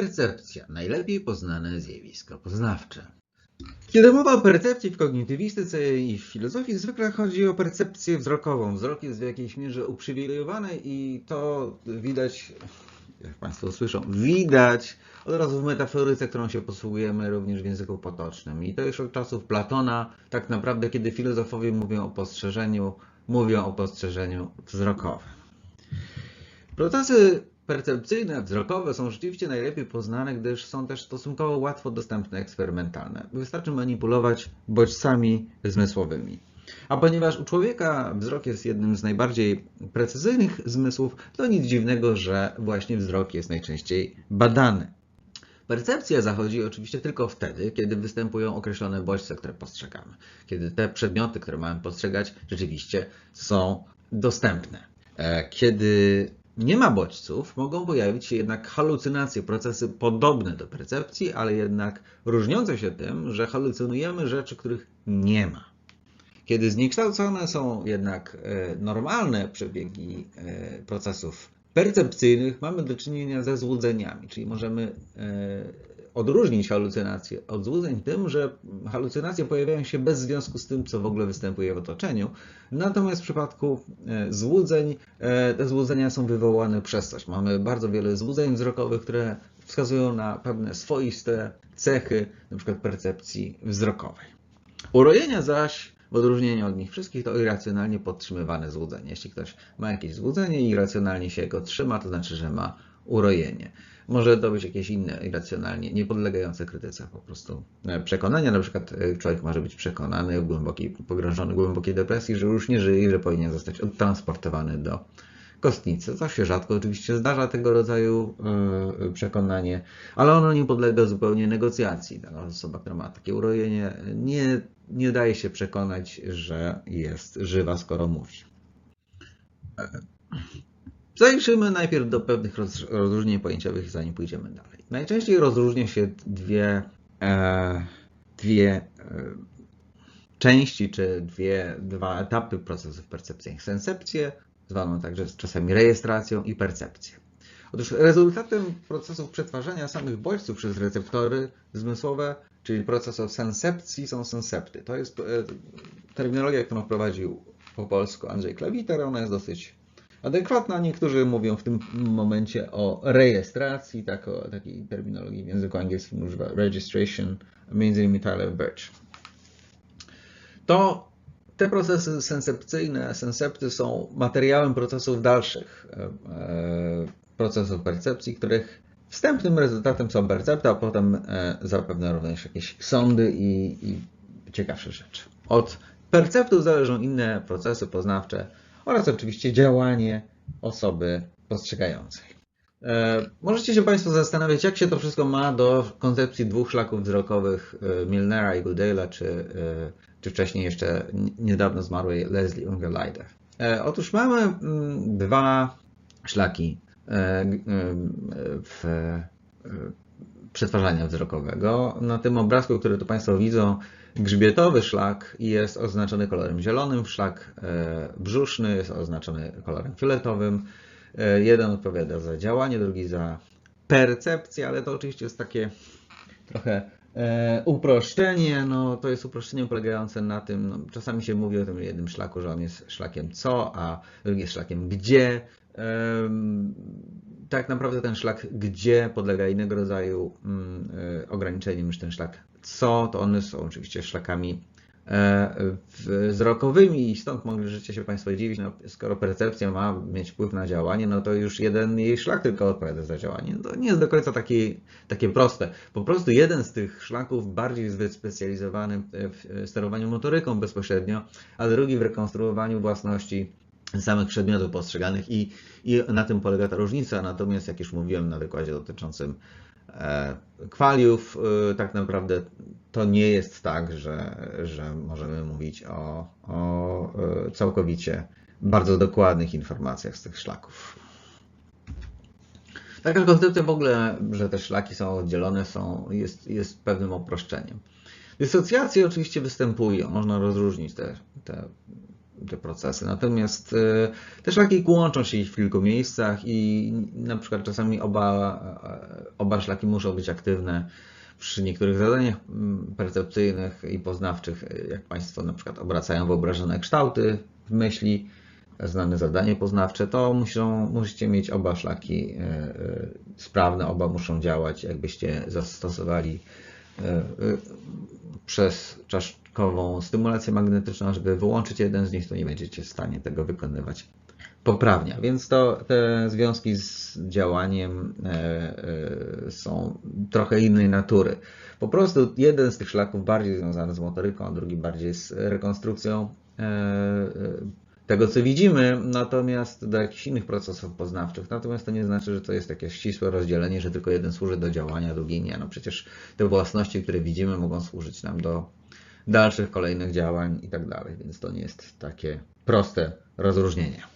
Percepcja. Najlepiej poznane zjawisko poznawcze. Kiedy mowa o percepcji w kognitywistyce i w filozofii, zwykle chodzi o percepcję wzrokową. Wzrok jest w jakiejś mierze uprzywilejowany i to widać, jak Państwo słyszą, widać od razu w metaforyce, którą się posługujemy również w języku potocznym. I to już od czasów Platona, tak naprawdę, kiedy filozofowie mówią o postrzeżeniu, mówią o postrzeżeniu wzrokowym. Procesy percepcyjne, wzrokowe są rzeczywiście najlepiej poznane, gdyż są też stosunkowo łatwo dostępne eksperymentalne. Wystarczy manipulować bodźcami zmysłowymi. A ponieważ u człowieka wzrok jest jednym z najbardziej precyzyjnych zmysłów, to nic dziwnego, że właśnie wzrok jest najczęściej badany. Percepcja zachodzi oczywiście tylko wtedy, kiedy występują określone bodźce, które postrzegamy. Kiedy te przedmioty, które mamy postrzegać, rzeczywiście są dostępne. E, kiedy nie ma bodźców, mogą pojawić się jednak halucynacje, procesy podobne do percepcji, ale jednak różniące się tym, że halucynujemy rzeczy, których nie ma. Kiedy zniekształcone są jednak e, normalne przebiegi e, procesów percepcyjnych, mamy do czynienia ze złudzeniami, czyli możemy e, odróżnić halucynacje od złudzeń tym, że halucynacje pojawiają się bez związku z tym, co w ogóle występuje w otoczeniu. Natomiast w przypadku złudzeń, te złudzenia są wywołane przez coś. Mamy bardzo wiele złudzeń wzrokowych, które wskazują na pewne swoiste cechy, np. percepcji wzrokowej. Urojenia zaś w odróżnieniu od nich wszystkich to irracjonalnie podtrzymywane złudzenie. Jeśli ktoś ma jakieś złudzenie i irracjonalnie się go trzyma, to znaczy, że ma urojenie. Może to być jakieś inne irracjonalnie, niepodlegające krytyce po prostu e, przekonania. Na przykład e, człowiek może być przekonany, głęboki, pogrążony w głębokiej depresji, że już nie żyje i że powinien zostać odtransportowany do kostnicy. To się rzadko oczywiście zdarza tego rodzaju e, przekonanie, ale ono nie podlega zupełnie negocjacji. Osoba, która ma takie urojenie, nie, nie daje się przekonać, że jest żywa, skoro mówi. Zajrzymy najpierw do pewnych rozróżnień pojęciowych, zanim pójdziemy dalej. Najczęściej rozróżnia się dwie, e, dwie e, części, czy dwie, dwa etapy procesów percepcyjnych. Sencepcję, zwaną także czasami rejestracją i percepcję. Otóż rezultatem procesów przetwarzania samych bodźców przez receptory zmysłowe, czyli procesów sencepcji, są sensepty. To jest e, terminologia, którą wprowadził po polsku Andrzej Klawiter. Ona jest dosyć adekwatna. Niektórzy mówią w tym momencie o rejestracji, tak, o takiej terminologii w języku angielskim używa registration, między innymi Tyler Birch. To te procesy sencepcyjne, sensepty są materiałem procesów dalszych, e, e, procesów percepcji, których wstępnym rezultatem są percepty, a potem e, zapewne również jakieś sądy i, i ciekawsze rzeczy. Od perceptów zależą inne procesy poznawcze, oraz oczywiście działanie osoby postrzegającej. E, możecie się Państwo zastanawiać, jak się to wszystko ma do koncepcji dwóch szlaków wzrokowych e, Milnera i Goodale'a, czy, e, czy wcześniej jeszcze niedawno zmarłej Leslie Ungerleider. Otóż mamy mm, dwa szlaki w przetwarzania wzrokowego. Na tym obrazku, który tu Państwo widzą, Grzbietowy szlak jest oznaczony kolorem zielonym, szlak e, brzuszny jest oznaczony kolorem fioletowym. E, jeden odpowiada za działanie, drugi za percepcję, ale to oczywiście jest takie trochę e, uproszczenie. No, to jest uproszczenie polegające na tym, no, czasami się mówi o tym jednym szlaku, że on jest szlakiem co, a drugi jest szlakiem gdzie. Tak naprawdę ten szlak gdzie podlega innego rodzaju mm, ograniczeniom niż ten szlak co, to one są oczywiście szlakami e, wzrokowymi i stąd możecie się Państwo dziwić, no, skoro percepcja ma mieć wpływ na działanie, no to już jeden jej szlak tylko odpowiada za działanie. No to nie jest do końca takie, takie proste. Po prostu jeden z tych szlaków bardziej wyspecjalizowany w sterowaniu motoryką bezpośrednio, a drugi w rekonstruowaniu własności samych przedmiotów postrzeganych i, i na tym polega ta różnica. Natomiast jak już mówiłem na wykładzie dotyczącym E, kwaliów e, tak naprawdę to nie jest tak, że, że możemy mówić o, o e, całkowicie bardzo dokładnych informacjach z tych szlaków. Taka koncepcja w ogóle, że te szlaki są oddzielone, są, jest, jest pewnym uproszczeniem. Dysocjacje oczywiście występują, można rozróżnić te, te te procesy. Natomiast e, te szlaki łączą się w kilku miejscach i na przykład czasami oba, oba szlaki muszą być aktywne przy niektórych zadaniach mm, percepcyjnych i poznawczych, e, jak Państwo na przykład obracają wyobrażone kształty w myśli, znane zadanie poznawcze, to muszą, musicie mieć oba szlaki e, sprawne, oba muszą działać, jakbyście zastosowali przez czaszkową stymulację magnetyczną, żeby wyłączyć jeden z nich, to nie będziecie w stanie tego wykonywać poprawnie. Więc to te związki z działaniem e, e, są trochę innej natury. Po prostu jeden z tych szlaków bardziej związany z motoryką, a drugi bardziej z rekonstrukcją e, e, tego, co widzimy, natomiast do jakichś innych procesów poznawczych. Natomiast to nie znaczy, że to jest jakieś ścisłe rozdzielenie, że tylko jeden służy do działania, drugi nie. No przecież te własności, które widzimy, mogą służyć nam do dalszych, kolejnych działań i tak dalej, więc to nie jest takie proste rozróżnienie.